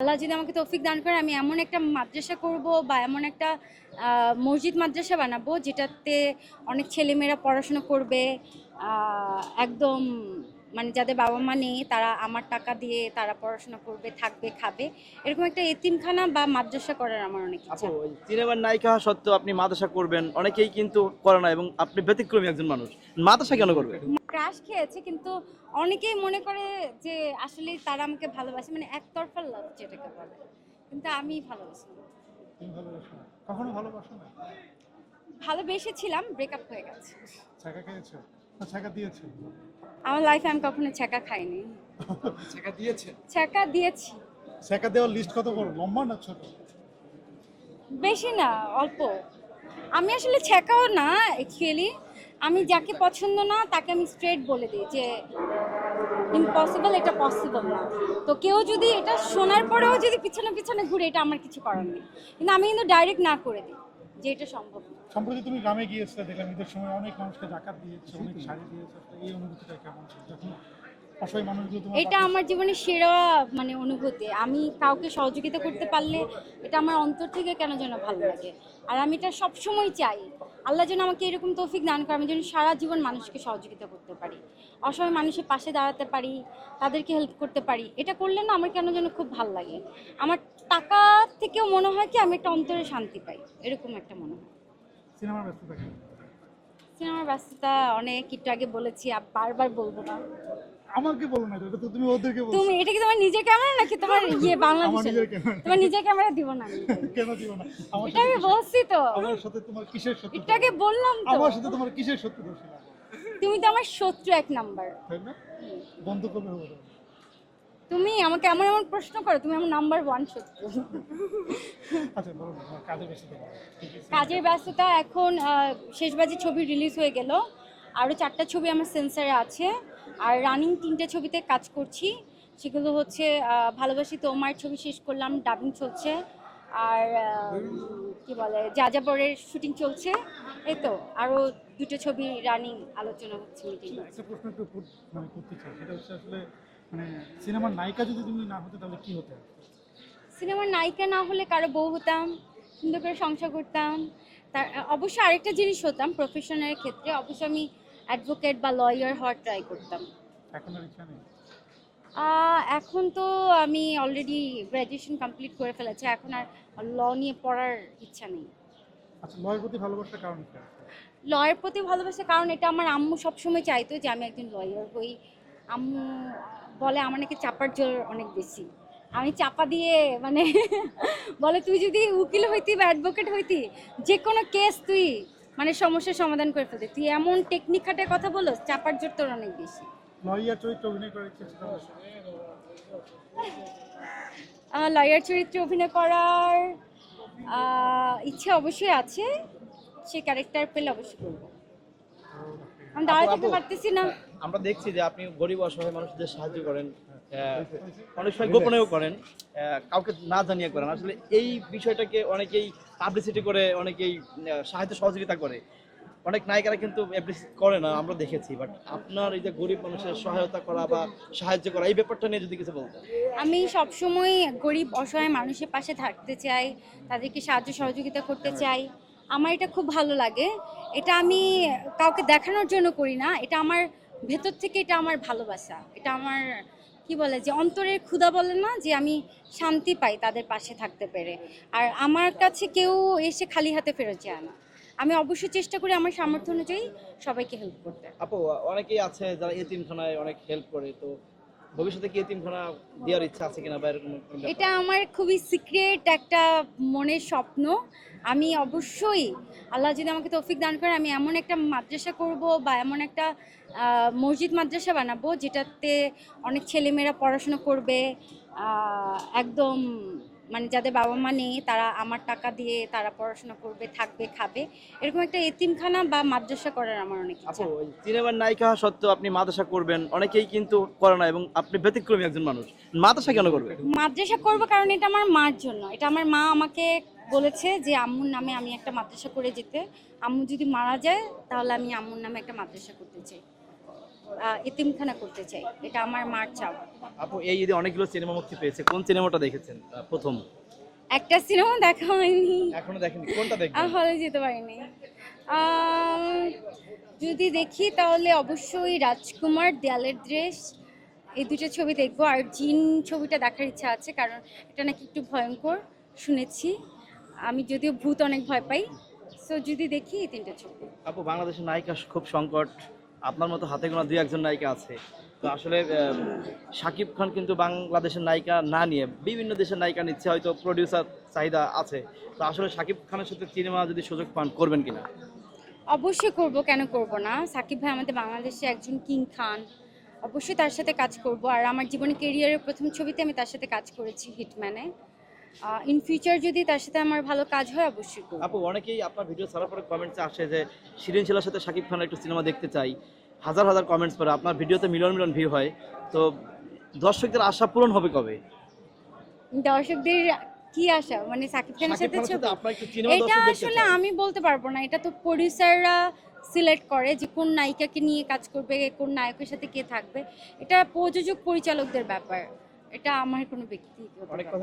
আল্লাহ যদি আমাকে তৌফিক দান করে, আমি এমন একটা মাদ্রাসা করব বা এমন একটা মসজিদ মাদ্রাসা বানাবো যেটাতে অনেক ছেলেমেয়েরা পড়াশোনা করবে একদম মানে যাদের বাবা মা নেই তারা আমার টাকা দিয়ে তারা পড়াশোনা করবে থাকবে খাবে। এরকম একটা এতিমখানা বা মাদ্রাসা করার আমার অনেক ইচ্ছা। সিনেমার নায়িকা সত্ত্বেও আপনি মাদ্রাসা করবেন অনেকেই কিন্তু করে না এবং আপনি ব্যতিক্রমী একজন মানুষ। মাদ্রাসা কেন করবে? ক্রাশ খেয়েছে কিন্তু অনেকেই মনে করে যে আসলে তারা আমাকে ভালোবাসে মানে একতরফা লাভ যেটাকে বলে। কিন্তু আমি ভালোবাসি? কখনো ভালোবাসো না ভালোবেসেছিলাম ব্রেকআপ হয়ে গেছে। ছাকা খেয়েছো? ছাকা দিয়েছ? আমার লাইফে আমি কখনো ছ্যাঁকা খাইনি। ছাকা দিয়েছে ছ্যাঁকা দিয়েছি। ছাকা দেওয়ার লিস্ট কত বড়? লম্বা না ছোট? বেশি না অল্প। আমি আসলে ছ্যাঁকাও না অ্যাকচুয়ালি আমি যাকে পছন্দ না তাকে আমি স্ট্রেট বলে দিই যে ইম্পসিবল এটা পসিবল না। তো কেউ যদি এটা শোনার পরেও যদি পিছনে পিছনে ঘুরে এটা আমার কিছু করার নেই। কিন্তু আমি কিন্তু ডাইরেক্ট না করে দিই যে এটা সম্ভব না। সম্প্রতি তুমি গ্রামে গিয়েছিলে দেখলাম ঈদের সময় অনেক মানুষকে জাকাত দিয়েছে অনেক শাড়ি দিয়েছে এই অনুভূতিটা কেমন ছিল? যখন অসহায় মানুষগুলো তোমার এটা আমার জীবনের সেরা মানে অনুভূতি। আমি কাউকে সহযোগিতা করতে পারলে এটা আমার অন্তর থেকে কেন যেন ভালো লাগে। আর আমি এটা সবসময় চাই। আল্লাহ যেন আমাকে এরকম তৌফিক দান করে আমি যেন সারা জীবন মানুষকে সহযোগিতা করতে পারি। অসহায় মানুষের পাশে দাঁড়াতে পারি তাদেরকে হেল্প করতে পারি। এটা করলে না আমার কেন যেন খুব ভালো লাগে। আমার টাকা থেকেও মনে হয় কি আমি একটা অন্তরে শান্তি পাই। এরকম একটা মনে হয়। সিনেমার ব্যস্ততা সিনেমার ব্যস্ততা অনেক একটু আগে বলেছি আর বারবার বলব না। আমাকে বলো না এটা তো তুমি ওদেরকে বলছো। তুমি এটা কি তোমার নিজের ক্যামেরা নাকি তোমার ইয়ে বাংলাদেশের? তোমার নিজের ক্যামেরা দিব না। কেন দিও না? এটা আমি বলছি তো। আমার সাথে তোমার কিসের আগে বললাম তো। আমার সাথে তোমার কিসের না তুমি তো আমার শত্রু এক নাম্বার। তাই না? বন্ধু কবে হবে? তুমি আমাকে এমন এমন প্রশ্ন করো তুমি আমার নাম্বার ওয়ান শত্রু। আচ্ছা আছে। কাজের ব্যস্ততা এখন শেষবাজি ছবি রিলিজ হয়ে গেল। আরও চারটা ছবি আমার সেন্সারে আছে। আর রানিং তিনটে ছবিতে কাজ করছি। সেগুলো হচ্ছে ভালোবাসি তোমার ছবি শেষ করলাম ডাবিং চলছে। আর কি বলে যা যাযাবরের শুটিং চলছে। এই তো আরও দুটো ছবি রানিং আলোচনা হচ্ছে মিটিং মানে সিনেমার নায়িকা যদি তুমি না হতে তাহলে কি হতে? সিনেমার নায়িকা না হলে কারও বউ হতাম সুন্দর করে সংসার করতাম। তার অবশ্য আরেকটা জিনিস হতাম প্রফেশনের ক্ষেত্রে অবশ্য আমি অ্যাডভোকেট বা লয়ার হওয়ার ট্রাই করতাম। এখন আর ইচ্ছা নেই? এখন তো আমি অলরেডি গ্র্যাজুয়েশন কমপ্লিট করে ফেলেছি এখন আর ল নিয়ে পড়ার ইচ্ছা নেই। আচ্ছা লয়ের প্রতি ভালোবাসার কারণ কি? লয়ের প্রতি ভালোবাসা কারণ এটা আমার আম্মু সবসময় চাইতো যে আমি একজন লয়ার হই। আম্মু বলে আমার নাকি চাপার জোর অনেক বেশি। আমি চাপা দিয়ে মানে বলে তুই যদি উকিল হইতি বা অ্যাডভোকেট হইতি যে কোনো কেস তুই মানে সমস্যার সমাধান করে ফেলতি। তুই এমন টেকনিক খাটে কথা বলো চাপার জোর তোর অনেক বেশি। লয়ার চরিত্রে অভিনয় করার লয়ার চরিত্রে অভিনয় করার ইচ্ছে অবশ্যই আছে। সে ক্যারেক্টার পেলে অবশ্যই করব। আমি আপু, পারতেছি না। আমরা দেখছি যে আপনি গরিব, অসহায় মানুষদের সাহায্য করেন অনেক সময় গোপনেও করেন কাউকে না জানিয়ে করেন। আসলে এই বিষয়টাকে অনেকেই পাবলিসিটি করে, অনেকেই সাহায্য সহযোগিতা করে। অনেক নায়িকারা কিন্তু করে না, আমরা দেখেছি। বাট আপনার এই যে গরিব মানুষের সহায়তা করা বা সাহায্য করা, এই ব্যাপারটা নিয়ে যদি কিছু বলতেন। আমি সবসময় গরিব, অসহায় মানুষের পাশে থাকতে চাই, তাদেরকে সাহায্য সহযোগিতা করতে চাই। আমার এটা খুব ভালো লাগে। এটা আমি কাউকে দেখানোর জন্য করি না। এটা আমার ভেতর থেকে এটা আমার ভালোবাসা। এটা আমার, কি বলে, যে অন্তরের ক্ষুধা বলে না, যে আমি শান্তি পাই তাদের পাশে থাকতে পেরে। আর আমার কাছে কেউ এসে খালি হাতে ফেরত যায় না। আমি অবশ্যই চেষ্টা করি আমার সামর্থ্য অনুযায়ী সবাইকে হেল্প করতে। আপু, অনেকেই আছে যারা এতিমখানায় অনেক হেল্প করে, তো ভবিষ্যতে কি দেওয়ার ইচ্ছা আছে কিনা বা এরকম এটা আমার খুবই সিক্রেট একটা মনের স্বপ্ন। আমি অবশ্যই আল্লাহ যদি আমাকে তৌফিক দান করে, আমি এমন একটা মাদ্রাসা করব বা এমন একটা মসজিদ মাদ্রাসা বানাবো যেটাতে অনেক ছেলেমেয়েরা পড়াশোনা করবে একদম মানে যাদের বাবা মা নেই তারা আমার টাকা দিয়ে তারা পড়াশোনা করবে থাকবে খাবে। এরকম একটা এতিমখানা বা মাদ্রাসা করার আমার অনেক ইচ্ছা। সিনেমার নায়িকা সত্ত্বেও আপনি মাদ্রাসা করবেন অনেকেই কিন্তু করে না এবং আপনি ব্যতিক্রমী একজন মানুষ। মাদ্রাসা কেন করবে মাদ্রাসা করব কারণ এটা আমার মার জন্য। এটা আমার মা আমাকে বলেছে যে আম্মুর নামে আমি একটা মাদ্রাসা করে যেতে। আম্মু যদি মারা যায় তাহলে আমি আম্মুর নামে একটা মাদ্রাসা করতে চাই। আহ, এতিমখানা করতে চাই। এটা আমার মার চাওয়া। আপু এই ঈদে অনেকগুলো সিনেমা মুক্তি পেয়েছে কোন সিনেমাটা দেখেছেন প্রথম? একটা সিনেমা দেখা হয়নি। এখনও দেখেনি কোনটা দেখবেন? হলে যেতে পারিনি। যদি দেখি তাহলে অবশ্যই রাজকুমার দেয়ালের ড্রেস এই দুটো ছবি দেখব। আর জিন ছবিটা দেখার ইচ্ছা আছে কারণ এটা নাকি একটু ভয়ঙ্কর শুনেছি। আমি যদিও ভূত অনেক ভয় পাই। সো যদি দেখি এই তিনটে ছবি। আপু বাংলাদেশের নায়িকা খুব সংকট। আপনার মতো হাতে গোনা দুই একজন নায়িকা আছে। তো আসলে শাকিব খান কিন্তু বাংলাদেশের নায়িকা না নিয়ে বিভিন্ন দেশের নায়িকা নিচ্ছে, হয়তো প্রডিউসার চাহিদা আছে। তো আসলে শাকিব খানের সাথে সিনেমা যদি সুযোগ পান, করবেন কিনা? অবশ্যই করব, কেন করব না? সাকিব ভাই আমাদের বাংলাদেশে একজন কিং খান। অবশ্যই তার সাথে কাজ করব। আর আমার জীবনে কেরিয়ারের প্রথম ছবিতে আমি তার সাথে কাজ করেছি হিটম্যানে ইন ফিউচার যদি তার সাথে আমার ভালো কাজ হয় অবশ্যই করব। আপু অনেকেই আপনার ভিডিও ছাড়ার পরে কমেন্টসে আসে যে শিরিন শিলার সাথে শাকিব খানের একটু সিনেমা দেখতে চাই। হাজার হাজার কমেন্টস পরে আপনার ভিডিওতে মিলিয়ন মিলিয়ন ভিউ হয়। তো দর্শকদের আশা পূরণ হবে কবে? দর্শকদের কি আশা? মানে সাকিব খানের শাকিব সাথে এটা আসলে আমি বলতে পারব না। এটা তো প্রডিউসাররা সিলেক্ট করে যে কোন নায়িকাকে নিয়ে কাজ করবে কোন নায়কের সাথে কে থাকবে। এটা প্রযোজক পরিচালকদের ব্যাপার। এটা আমার কোনো ব্যাপার।